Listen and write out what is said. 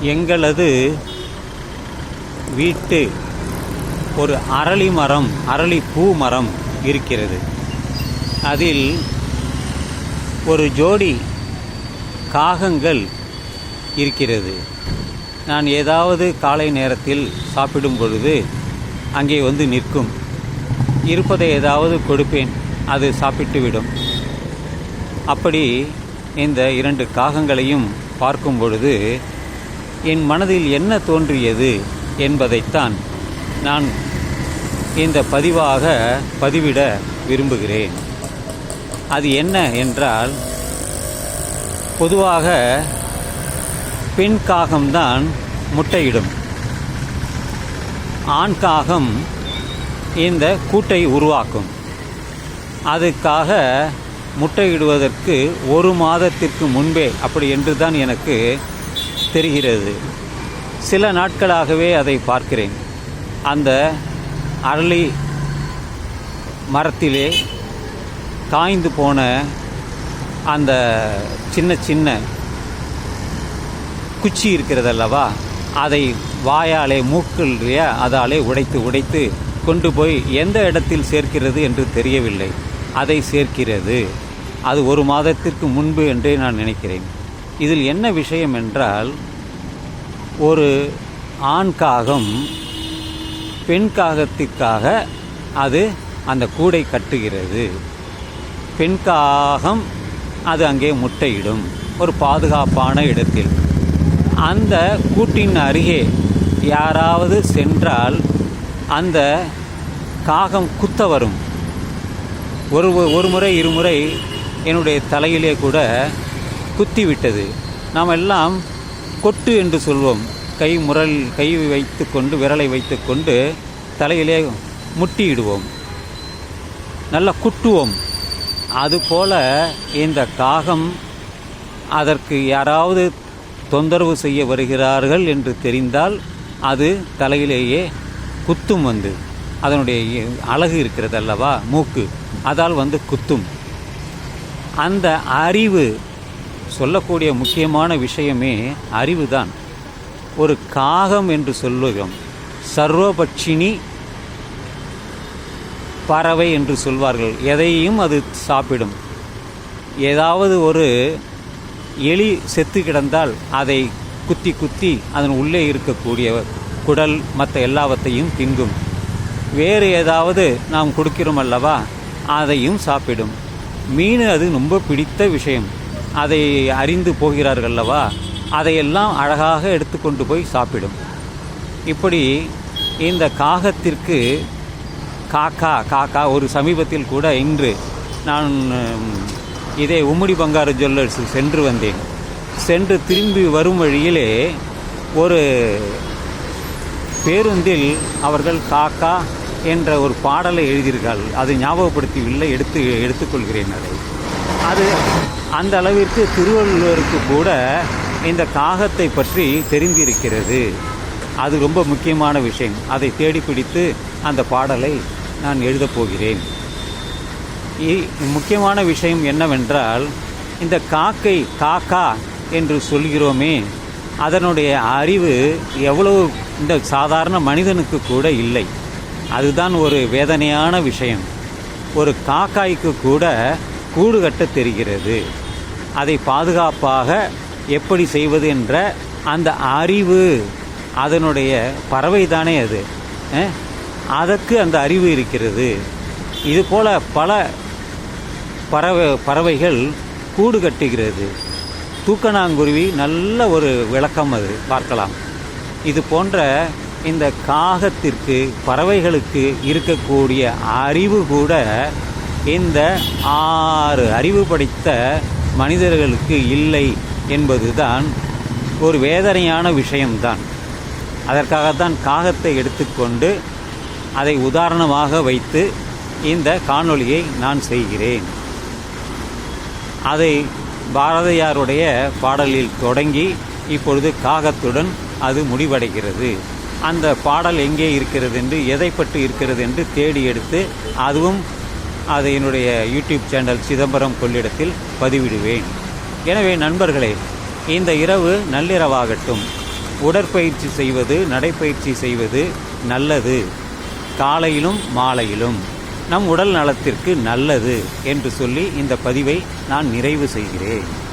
எங்களது வீட்டு ஒரு அரளி மரம் அரளி பூ மரம் இருக்கிறது. அதில் ஒரு ஜோடி காகங்கள் இருக்கிறது. நான் ஏதாவது காலை நேரத்தில் சாப்பிடும் பொழுது அங்கே வந்து நிற்கும். இருப்பதை ஏதாவது கொடுப்பேன் அது சாப்பிட்டுவிடும். அப்படி இந்த இரண்டு காகங்களையும் பார்க்கும் பொழுது என் மனதில் என்ன தோன்றியது என்பதைத்தான் நான் இந்த பதிவாக பதிவிட விரும்புகிறேன். அது என்ன என்றால் பொதுவாக பெண் காகம்தான் முட்டையிடும். ஆண் காகம் இந்த கூட்டை உருவாக்கும். அதுக்காக முட்டையிடுவதற்கு ஒரு மாதத்திற்கு முன்பே அப்படி என்று தான் எனக்கு தெரிகிறது. சில நாட்களாகவே அதை பார்க்கிறேன். அந்த அரளி மரத்திலே காய்ந்து போன அந்த சின்ன சின்ன குச்சி இருக்கிறதல்லவா? அதை வாயாலே மூக்கிலேயே அதாலே உடைத்து உடைத்து கொண்டு போய் எந்த இடத்தில் சேர்க்கிறது என்று தெரியவில்லை. அதை சேர்க்கிறது. அது ஒரு மாதத்திற்கு முன்பு என்றே நான் நினைக்கிறேன். இதில் என்ன விஷயம் என்றால் ஒரு ஆண் காகம் பெண் காகத்திற்காக அது அந்த கூடை கட்டுகிறது. பெண் காகம் அது அங்கே முட்டையிடும் ஒரு பாதுகாப்பான இடத்தில். அந்த கூட்டின் அருகே யாராவது சென்றால் அந்த காகம் குத்த வரும். ஒரு ஒரு முறை இருமுறை என்னுடைய தலையிலே கூட குத்தி விட்டது நாம் எல்லாம் கொட்டு என்று சொல்வோம். கை முரல் கை வைத்துக்கொண்டு விரலை வைத்துக்கொண்டு தலையிலே முட்டியிடுவோம். நல்லா குட்டுவோம். அதுபோல் இந்த காகம் அதற்கு யாராவது தொந்தரவு செய்ய வருகிறார்கள் என்று தெரிந்தால் அது தலையிலேயே குத்தும் வந்து அதனுடைய அழகு இருக்கிறது அல்லவா? மூக்கு. அதால் வந்து குத்தும். அந்த அறிவு சொல்லக்கூடிய முக்கியமான விஷயமே அறிவு தான் ஒரு காகம் என்று சொல்லுகிறோம். சர்வபட்சினி பறவை என்று சொல்வார்கள். எதையும் அது சாப்பிடும். ஏதாவது ஒரு எலி செத்து கிடந்தால் அதை குத்தி குத்தி அதன் உள்ளே இருக்கக்கூடிய குடல் மற்ற எல்லாவற்றையும் திங்கும். வேறு ஏதாவது நாம் கொடுக்கிறோம் அல்லவா? அதையும் சாப்பிடும். மீன் அது ரொம்ப பிடித்த விஷயம். அதை அறிந்து போகிறார்கள் அல்லவா அதையெல்லாம் அழகாக எடுத்துக்கொண்டு போய் சாப்பிடும். இப்படி இந்த காகத்திற்கு காக்கா காக்கா ஒரு சமீபத்தில் கூட இன்று நான் இதே உம்முடி பங்காரு ஜுவல்லர்ஸ் சென்று வந்தேன். சென்று திரும்பி வரும் வழியிலே ஒரு பேருந்தில் அவர்கள் காக்கா என்ற ஒரு பாடலை எழுதியிருக்காள் அதை ஞாபகப்படுத்தவில்லை எடுத்து எடுத்துக்கொள்கிறேன் அதை. அது அந்த அளவிற்கு திருவள்ளுவருக்கு கூட இந்த காகத்தை பற்றி தெரிந்திருக்கிறது. அது ரொம்ப முக்கியமான விஷயம். அதை தேடி பிடித்து அந்த பாடலை நான் எழுதப் போகிறேன். இ- முக்கியமான விஷயம் என்னவென்றால் இந்த காக்கை காக்கா என்று சொல்கிறோமே அதனுடைய அறிவு எவ்வளவு இந்த சாதாரண மனிதனுக்கு கூட இல்லை. அதுதான் ஒரு வேதனையான விஷயம். ஒரு காக்காய்க்கு கூட கூடு கட்ட தெரிகிறது. அதை பாதுகாப்பாக எப்படி செய்வது என்ற அந்த அறிவு அதனுடைய பறவை தானே அது அதற்கு அந்த அறிவு இருக்கிறது. இது போல பல பறவை பறவைகள் கூடு கட்டுகிறது. தூக்கணாங்குருவி நல்ல ஒரு விளக்கம் அது பார்க்கலாம். இது போன்ற இந்த காகத்திற்கு பறவைகளுக்கு இருக்கக்கூடிய அறிவு கூட இந்த ஆறு அறிவு படித்த மனிதர்களுக்கு இல்லை என்பதுதான் ஒரு வேதனையான விஷயம்தான். அதற்காகத்தான் காகத்தை எடுத்துக்கொண்டு அதை உதாரணமாக வைத்து இந்த காணொளியை நான் செய்கிறேன். அதை பாரதியாருடைய பாடலில் தொடங்கி இப்பொழுது காகத்துடன் அது முடிவடைகிறது. அந்த பாடல் எங்கே இருக்கிறது என்று எதை பற்றி இருக்கிறது என்று தேடி எடுத்து அதுவும் அதை என்னுடைய யூடியூப் சேனல் சிதம்பரம் கொள்ளிடத்தில் பதிவிடுவேன். எனவே நண்பர்களே இந்த இரவு நள்ளிரவாகட்டும். உடற்பயிற்சி செய்வது நடைப்பயிற்சி செய்வது நல்லது. காலையிலும் மாலையிலும். நம் உடல் நலத்திற்கு நல்லது என்று சொல்லி இந்த பதிவை நான் நிறைவு செய்கிறேன்.